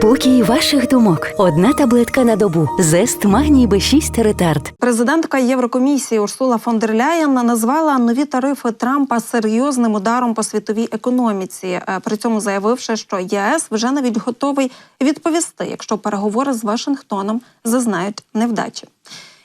Спокій ваших думок. Одна таблетка на добу. Зест магній Б6 ретард. Президентка Єврокомісії Урсула фон дер Ляєн назвала нові тарифи Трампа серйозним ударом по світовій економіці. Е, При цьому заявивши, що ЄС вже навіть готовий відповісти, якщо переговори з Вашингтоном зазнають невдачі.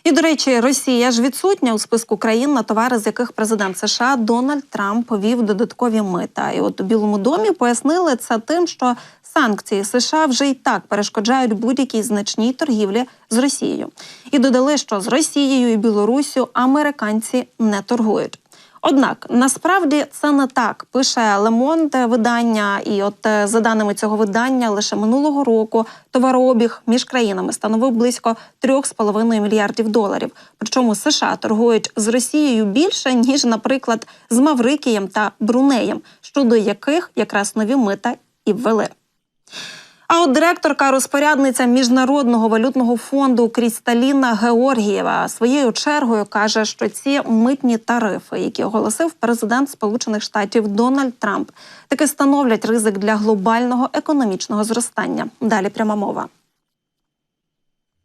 І до речі, Росія ж відсутня у списку країн, на товари, з яких президент США Дональд Трамп повів додаткові мита. І от у Білому домі пояснили це тим, що санкції США вже й так перешкоджають будь-якій значній торгівлі з Росією. І додали, що з Росією і Білоруссю американці не торгують. Однак насправді це не так. Пише Лемонт видання, і от е, за даними цього видання, лише минулого року товарообіг між країнами становив близько 3,5 мільярдів доларів. Причому США торгують з Росією більше ніж, наприклад, з Маврикієм та Брунеєм, щодо яких якраз нові мита і ввели. А от директорка розпорядниця міжнародного валютного фонду Крісталіна Георгієва своєю чергою каже, що ці митні тарифи, які оголосив президент Сполучених Штатів Дональд Трамп, таки становлять ризик для глобального економічного зростання. Далі пряма мова.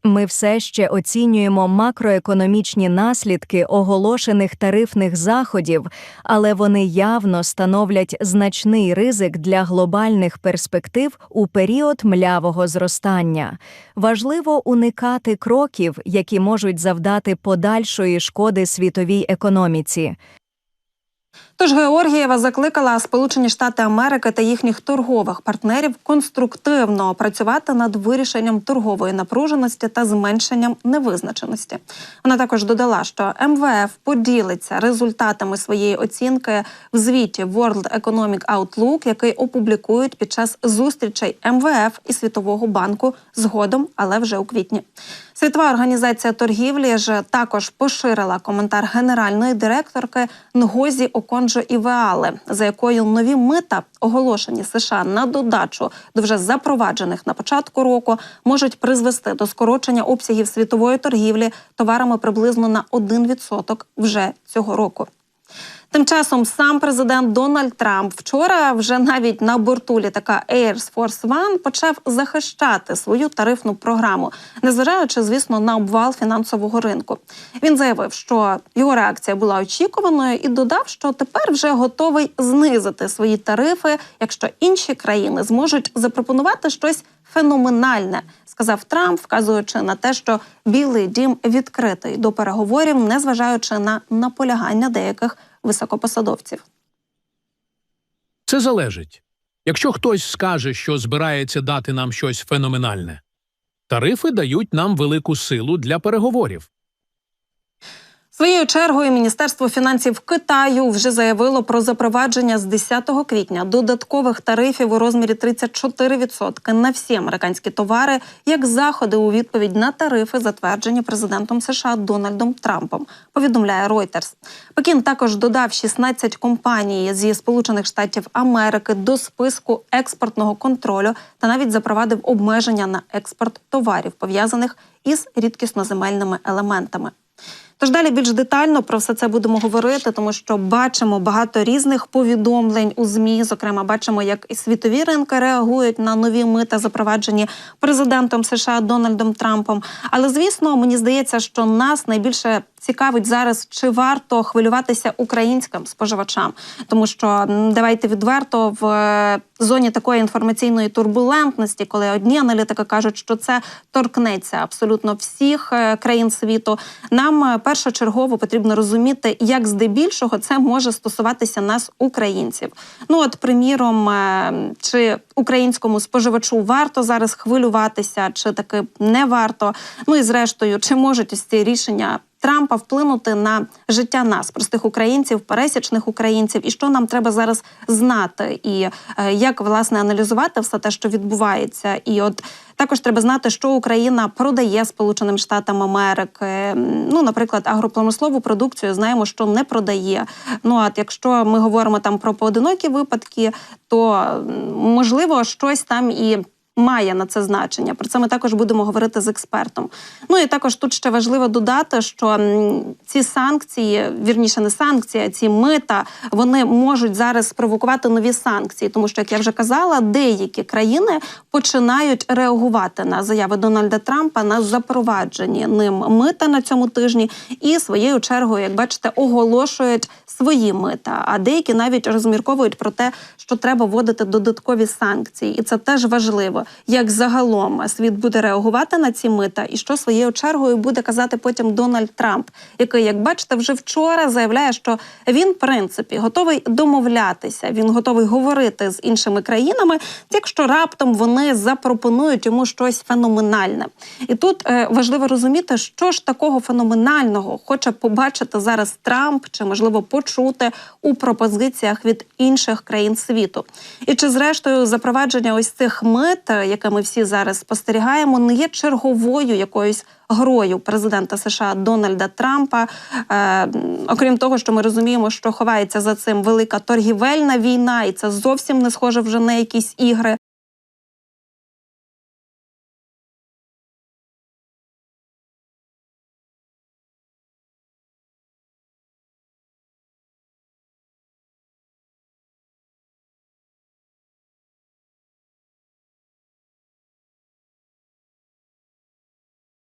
Ми все ще оцінюємо макроекономічні наслідки оголошених тарифних заходів, але вони явно становлять значний ризик для глобальних перспектив у період млявого зростання. Важливо уникати кроків, які можуть завдати подальшої шкоди світовій економіці. Тож Георгієва закликала Сполучені Штати Америки та їхніх торгових партнерів конструктивно працювати над вирішенням торгової напруженості та зменшенням невизначеності. Вона також додала, що МВФ поділиться результатами своєї оцінки в звіті World Economic Outlook, який опублікують під час зустрічей МВФ і Світового банку згодом, але вже у квітні. Світова організація торгівлі ж також поширила коментар генеральної директорки Нгозі Оконджо Івеали, за якою нові мита, оголошені США на додачу до вже запроваджених на початку року, можуть призвести до скорочення обсягів світової торгівлі товарами приблизно на 1% вже цього року. Тим часом сам президент Дональд Трамп вчора вже навіть на борту літака Air Force One почав захищати свою тарифну програму, незважаючи, звісно, на обвал фінансового ринку. Він заявив, що його реакція була очікуваною, і додав, що тепер вже готовий знизити свої тарифи, якщо інші країни зможуть запропонувати щось феноменальне, сказав Трамп, вказуючи на те, що Білий дім відкритий до переговорів, незважаючи на наполягання деяких високопосадовців. Це залежить. Якщо хтось скаже, що збирається дати нам щось феноменальне, тарифи дають нам велику силу для переговорів. Своєю чергою Міністерство фінансів Китаю вже заявило про запровадження з 10 квітня додаткових тарифів у розмірі 34% на всі американські товари, як заходи у відповідь на тарифи, затверджені президентом США Дональдом Трампом. Повідомляє Reuters. Пекін також додав 16 компаній зі Сполучених Штатів Америки до списку експортного контролю та навіть запровадив обмеження на експорт товарів, пов'язаних із рідкісноземельними елементами. Тож далі більш детально про все це будемо говорити, тому що бачимо багато різних повідомлень у змі. Зокрема, бачимо, як і світові ринки реагують на нові мита, запроваджені президентом США Дональдом Трампом. Але звісно, мені здається, що нас найбільше цікавить зараз, чи варто хвилюватися українським споживачам, тому що давайте відверто в е, зоні такої інформаційної турбулентності, коли одні аналітики кажуть, що це торкнеться абсолютно всіх е, країн світу. Нам е, першочергово потрібно розуміти, як здебільшого це може стосуватися нас, українців. Ну от, приміром, чи українському споживачу варто зараз хвилюватися, чи таки не варто. Ну і зрештою, чи можуть ось ці рішення. Трампа вплинути на життя нас, простих українців, пересічних українців, і що нам треба зараз знати, і е, як власне аналізувати все те, що відбувається. І от також треба знати, що Україна продає Сполученим Штатам Америки. Ну, наприклад, агропромислову продукцію знаємо, що не продає. Ну а якщо ми говоримо там про поодинокі випадки, то можливо щось там і має на це значення. Про це ми також будемо говорити з експертом. Ну і також тут ще важливо додати, що ці санкції, вірніше, не санкції, а ці мита, вони можуть зараз спровокувати нові санкції, тому що, як я вже казала, деякі країни починають реагувати на заяви Дональда Трампа на запроваджені ним мита на цьому тижні, і своєю чергою, як бачите, оголошують свої мита. А деякі навіть розмірковують про те, що треба вводити додаткові санкції, і це теж важливо, як загалом світ буде реагувати на ці мита, і що своєю чергою буде казати потім Дональд Трамп, який, як бачите, вже вчора заявляє, що він, в принципі, готовий домовлятися, він готовий говорити з іншими країнами, якщо раптом вони запропонують йому щось феноменальне. І тут е, важливо розуміти, що ж такого феноменального хоче побачити зараз Трамп, чи можливо почути у пропозиціях від інших країн світу. І чи зрештою запровадження ось цих мит, яке ми всі зараз спостерігаємо, не є черговою якоюсь грою президента США Дональда Трампа. Е, окрім того, що ми розуміємо, що ховається за цим велика торгівельна війна, і це зовсім не схоже вже на якісь ігри.